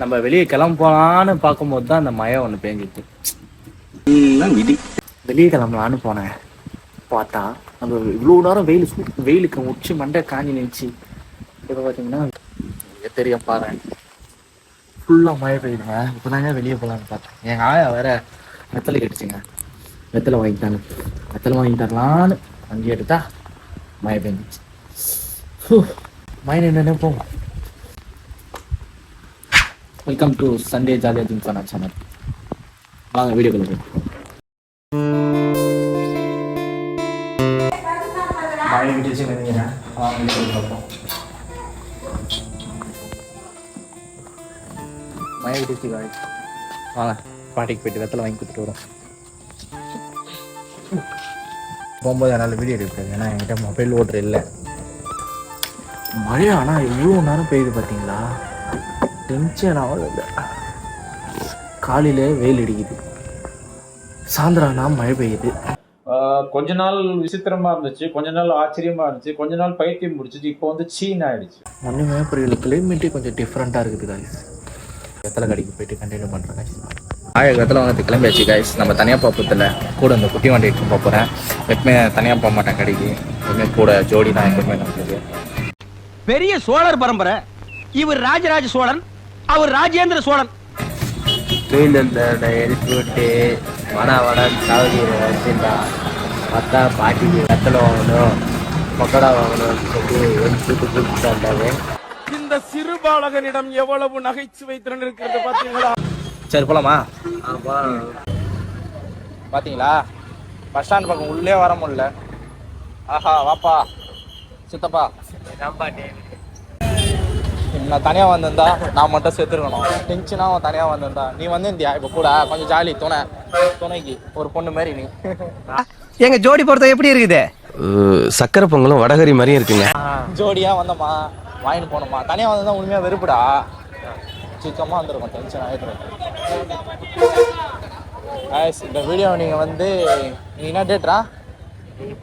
நம்ம வெளியே கிளம்ப போலான்னு பார்க்கும்போது தான் அந்த மழை ஒன்று பேஞ்சிச்சு. விதி. வெளியே கிளம்பலான்னு போனேன். பார்த்தா நம்ம இவ்வளோ நேரம் வெயில் சூ வெயிலுக்கு உச்சி மண்டை காஞ்சி நின்றுச்சு இப்போ பார்த்தீங்கன்னா தெரியும் பாரு ஃபுல்லாக மழை பெய்யுதுங்க. இப்போ தாங்க வெளியே போகலான்னு பார்த்தேன். எங்கள் ஆயா வேற வெத்தலை கட்டுச்சுங்க வெத்தலை வாங்கிட்டாங்க வெத்தலை வாங்கி தரலான்னு வண்டி எடுத்தா மழை பெஞ்சிச்சு. மழை நின்று போகும். வெல்கம் டு சண்டே ஜாலியாக பண்ண சேனல் வாங்க வீடியோ கொடுங்க மழை விட்டுச்சு வாங்க வீடியோ பார்ப்போம். மழை விட்டுச்சு காய் வாங்க பாட்டிக்கு போயிட்டு வெத்தலை வாங்கி கொடுத்துட்டு வரோம். போகும்போது என்னால் வீடியோ எடுக்க ஏன்னா என்கிட்ட மொபைல் ஓட்டுற இல்லை. மழை ஆனால் இவ்வளோ நேரம் பெய்யுது பார்த்தீங்களா டென்ஷன் ஆகுது காலையில் வெயில் அடிக்குது. சாயந்தரம்னா மழை பெய்யுது. கொஞ்ச நாள் விசித்திரமா இருந்துச்சு. கொஞ்ச நாள் ஆச்சரியமா இருந்துச்சு. கொஞ்ச நாள் பைத்தியம் முடிச்சிச்சு இப்போ வந்து சீன் ஆயிடுச்சு. ஒன்றுமே புரியல கிளைமேட்டே கொஞ்சம் டிஃப்ரெண்ட்டாக இருக்குது காய்ஸ் வெத்தலை கடைக்கு போயிட்டு கண்டினியூ பண்ணுறேன் காய்ஸ் ஆய வெத்தலை வாங்கிறது கிளம்பியாச்சு காய்ஸ் நம்ம தனியாக போகிறதில்ல கூட இந்த குட்டி வண்டி எடுத்து போக போகிறேன் எப்பவுமே தனியாக போக மாட்டேன் கடைக்கு. எப்பவுமே கூட ஜோடி தான் எப்பவுமே நம்மளுக்கு பெரிய சோழர் பரம்பரை. இவர் ராஜராஜ சோழன். அவர் ராஜேந்திர சோழன். வெயில் எழுப்பி விட்டு வட வடன்னு சாவடி வச்சுருந்தா பார்த்தா பாட்டிக்கு வெத்தலை வாங்கணும் பக்கோடா வாங்கணும்னு சொல்லி எடுத்து கூப்பிட்டு வந்தாரு இந்த சிறு பாலகனிடம் எவ்வளவு நகைச்சுவை திறன் இருக்கிறது பாத்தீங்களா சரி போலாமா? பாத்தீங்களா? பஸ் ஸ்டாண்ட் பக்கம் உள்ளே வர முடியல. ஆஹா வாப்பா சித்தப்பா. நான் தனியா வந்திருந்தா நான் மட்டும் சேர்த்துருக்கணும் டென்ஷனா அவன் தனியா வந்திருந்தா. நீ வந்திருந்தியா இப்ப கூட கொஞ்சம் ஜாலி துணை. துணைக்கு ஒரு பொண்ணு மாதிரி நீ. எங்க ஜோடி பொறுத்த எப்படி இருக்குது? சக்கரை பொங்கலும் வடகரி மாதிரியும் இருக்குங்க. ஜோடியா வந்தோமா? வாங்கிட்டு போனோமா தனியா வந்திருந்தா உண்மையா வெறுப்புடா. சுத்தமா வந்திருக்கும் டென்ஷன் ஆயிட்டு Guys, இந்த வீடியோ நீங்க வந்து நீ என்ன டேட்ரா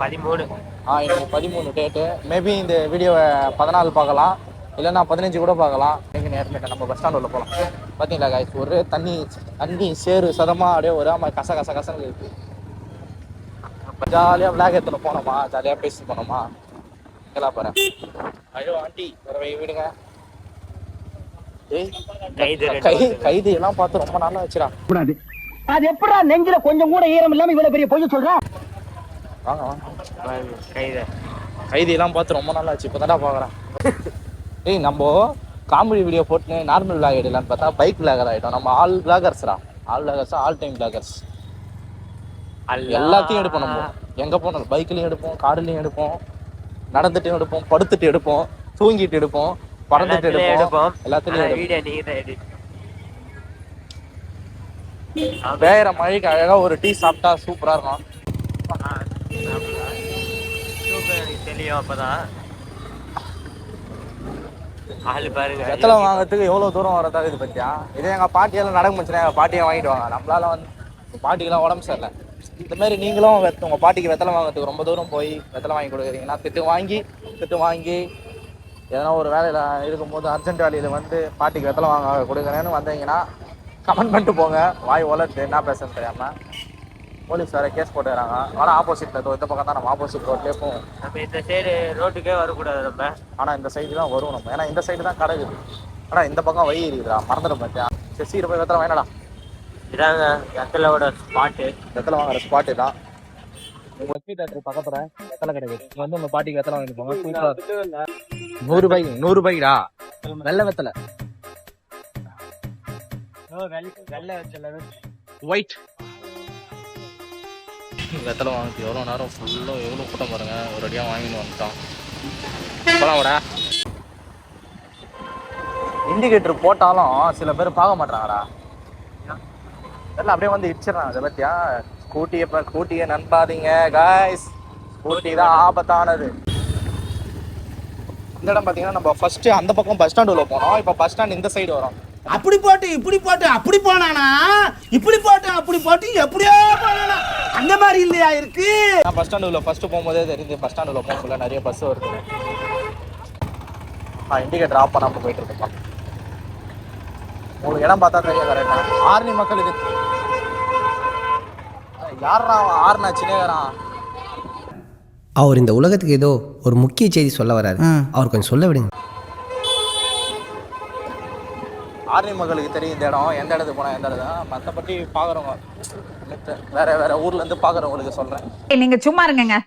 பதிமூணு. ஆ இன்னைக்கு பதிமூணு டேட்டு மேபி இந்த வீடியோவை பதினாலு பார்க்கலாம். இல்லைன்னா பதினஞ்சு கூட பார்க்கலாம். எங்க நேரத்தில் நம்ம பஸ் ஸ்டாண்ட் உள்ள போகலாம் பார்த்தீங்களா காய்ஸ் ஒரு தண்ணி தண்ணி சேறு சதமா அப்படியே ஒரு ஆமா கச கச கசன்னு இருக்கு. ஜாலியாக விளாக் எடுத்துல போனோமா? ஜாலியாக பேசி போனோமா? எங்கெல்லாம் பாரு ஐயோ ஆண்டி வேற வை விடுங்க. கைது எல்லாம் பார்த்து ரொம்ப நாளா வச்சுடா அது எப்படா நெஞ்சில கொஞ்சம் கூட ஈரம் இல்லாம இவ்வளவு பெரிய பொய்ய சொல்ற? வாங்க வாங்க. கைதி. எல்லாம் பார்த்து ரொம்ப நாள் ஆச்சு. இப்போ தான்டா பார்க்குறேன். ஏய் நம்ம காமெடி வீடியோ போட்டு நார்மல் விளாக் எடுக்கலான்னு பார்த்தா பைக் விளாகர் ஆகிட்டோம் நம்ம all விளாகர்ஸ்ரா all vloggers all time vloggers எல்லாத்தையும் எடுப்போம் நம்ம. எங்கே போனாலும் பைக்லையும் எடுப்போம் கார்லையும் எடுப்போம் நடந்துட்டும் எடுப்போம் படுத்துட்டு எடுப்போம் தூங்கிட்டு எடுப்போம் பறந்துட்டு எடுப்போம். எல்லாத்துலையும் வேற மழைக்கு அழகா ஒரு டீ சாப்பிட்டா சூப்பரா இருக்கும். தெரியும் அப்பதான். ஆளு பாருங்க. வெத்தலை வாங்குறதுக்கு எவ்வளவு தூரம் வரதா இது பத்தியா? இதே எங்க பாட்டியெல்லாம் நடக்க முடிச்சுனா எங்க பாட்டியை வாங்கிட்டு வாங்க. நம்மளால வந்து பாட்டிக்கெல்லாம் உடம்பு சரியில்லை. இந்த மாதிரி நீங்களும் வெத்த- உங்க பாட்டிக்கு வெத்தலை வாங்குறதுக்கு ரொம்ப தூரம் போய் வெத்தலை வாங்கி கொடுக்குறீங்கன்னா திட்டு வாங்கி திட்டு வாங்கி எதனா ஒரு வேலையில இருக்கும்போது அர்ஜென்ட் வேலையில வந்து பாட்டிக்கு வெத்தலை வாங்க கொடுக்குறேன்னு வந்தீங்கன்னா கமெண்ட் பண்ணிட்டு போங்க. வாய் உலர்த்து என்ன பேசுன்னு தெரியாம. போலீஸ் வேற கேஸ் போட்டுக்கிறாங்க. ஆனா ஆப்போசிட்ல இந்த பக்கம் தான் நம்ம ஆப்போசிட் ரோட்லயே போவோம். நம்ம இந்த சைடு ரோட்டுக்கே வரக்கூடாது நம்ம. ஆனா இந்த சைடு தான் வரும் நம்ம. ஏன்னா இந்த சைடு தான் கடை இருக்குது ஆனா இந்த பக்கம் வழி இருக்குதா மறந்துட பார்த்தியா சரி சீக்கிரம் போய் வெத்தலை வாங்கினடா. இதாங்க வெத்தலோட ஸ்பாட்டு வெத்தலை வாங்குற ஸ்பாட்டு தான். தேட்டர் பக்கத்துல வெத்தலை கிடைக்குது இங்க வந்து உங்க பாட்டிக்கு வெத்தலை வாங்கிட்டு போங்க. சூப்பரா இருக்கும். நூறு ரூபாய் நூறு ரூபாய்டா வெள்ளை வெத்தலை. வெள்ளை வெத்தலை. ஒயிட் வெத்தலை வாங்கிட்டு எவ்வளோ நேரம் ஃபுல்லாக எவ்வளோ கூட்டம் பாருங்க. ஒரு அடியாக வாங்கிட்டு வந்துட்டோம் போலாம் விட. இண்டிகேட்டர் போட்டாலும் சில பேர் பார்க்க மாட்டாங்கடா தெரியல அப்படியே வந்து இடிச்சிடறாங்க அதை பத்தியா? ஸ்கூட்டியை இப்போ ஸ்கூட்டியை நண்பாதீங்க காய்ஸ் ஸ்கூட்டி தான் ஆபத்தானது. இந்த இடம் பார்த்தீங்கன்னா நம்ம ஃபஸ்ட்டு அந்த பக்கம் பஸ் ஸ்டாண்ட் உள்ளே போனோம். இப்போ பஸ் ஸ்டாண்ட் இந்த சைடு வரும். அப்படி போட்டு இப்படி போட்டு அப்படி போனானா? இப்படி போட்டு அப்படி போட்டு எப்படியோ போனானா? அந்த மாதிரி இல்லையா இருக்கு? நான் பஸ் ஸ்டாண்டு உள்ள ஃபர்ஸ்ட் போகும்போதே தெரியுது பஸ் ஸ்டாண்டு உள்ள போகக்குள்ள நிறைய பஸ் வருது. ஆ இண்டிகேட்டர் ஆஃப் பண்ணாமல் போயிட்டு இருக்கோம் உங்களுக்கு இடம் பார்த்தா தெரியும் கரெக்டா ஆர்னி மக்களுக்கு யாரா ஆறுனா சின்னகரான் அவர் இந்த உலகத்துக்கு ஏதோ ஒரு முக்கிய செய்தி சொல்ல வராரு அவர் கொஞ்சம் சொல்ல விடுங்க. ஆர்னி மக்களுக்கு தெரியும் இந்த இடம் எந்த இடத்துக்கு போனால் எந்த இடம் மற்றபடி பார்க்குறவங்க வேற வேற ஊர்ல இருந்து பார்க்குறவங்களுக்கு சொல்கிறேன் ஏய், நீங்க சும்மா இருங்கங்க.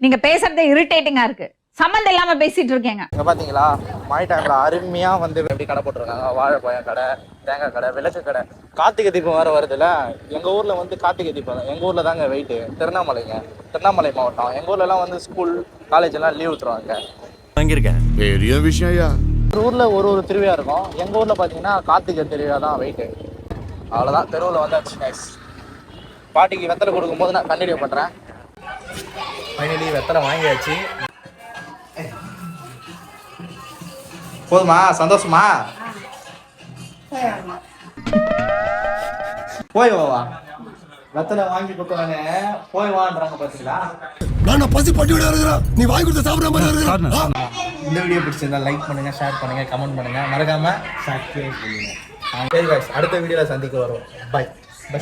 நீங்க பேசுறது இரிட்டேட்டிங்கா இருக்கு. சம்மந்தம் இல்லாம பேசிட்டு இருக்கீங்க. இங்கே பார்த்தீங்களா மாய் டைமில் அருமையாக வந்து எப்படி கடை போட்டிருக்காங்க? வாழைப்பழம் கடை தேங்காய் கடை விளக்கு கடை. கார்த்திகை தீபம் வேறு வருதுல்ல? எங்கள் ஊரில் வந்து கார்த்திகை தீபம் எங்கள் ஊரில் தாங்க வெயிட்டு திருவண்ணாமலைங்க. திருவண்ணாமலை மாவட்டம். எங்கள் ஊர்லலாம் வந்து ஸ்கூல் காலேஜ் எல்லாம் லீவ் விட்டுருவாங்க. பெரிய விஷயம் ஐயா. ஒரு ஊரில் ஒரு ஒரு திருவிழா இருக்கும். எங்கள் ஊரில் பார்த்தீங்கன்னா கார்த்திகை திருவிழா தான் வெயிட்டு அவ்வளோதான் தெருவில் வந்தாச்சு நைஸ் பாட்டிக்கு வெத்தலை கொடுக்கும்போது நான் கண்டினியூ பண்ணுறேன் ஃபைனலி வெத்தலை வாங்கியாச்சு. போதுமா? சந்தோஷமா? போய் வாவா வெத்தலை வாங்கி கொடுத்தவனே போய் வான்றாங்க பார்த்தீங்களா நான் பசி பட்டியோட இருக்கிறேன்? நீ வாங்கி கொடுத்த சாப்பிட மாதிரி இருக்கிறேன் இந்த வீடியோ பிடிச்சிருந்தா லைக் பண்ணுங்க ஷேர் பண்ணுங்க கமெண்ட் பண்ணுங்க. மறக்காம சப்ஸ்கிரைப் பண்ணுங்க. சரி அடுத்த வீடியோல சந்திக்க வரோம் பை பை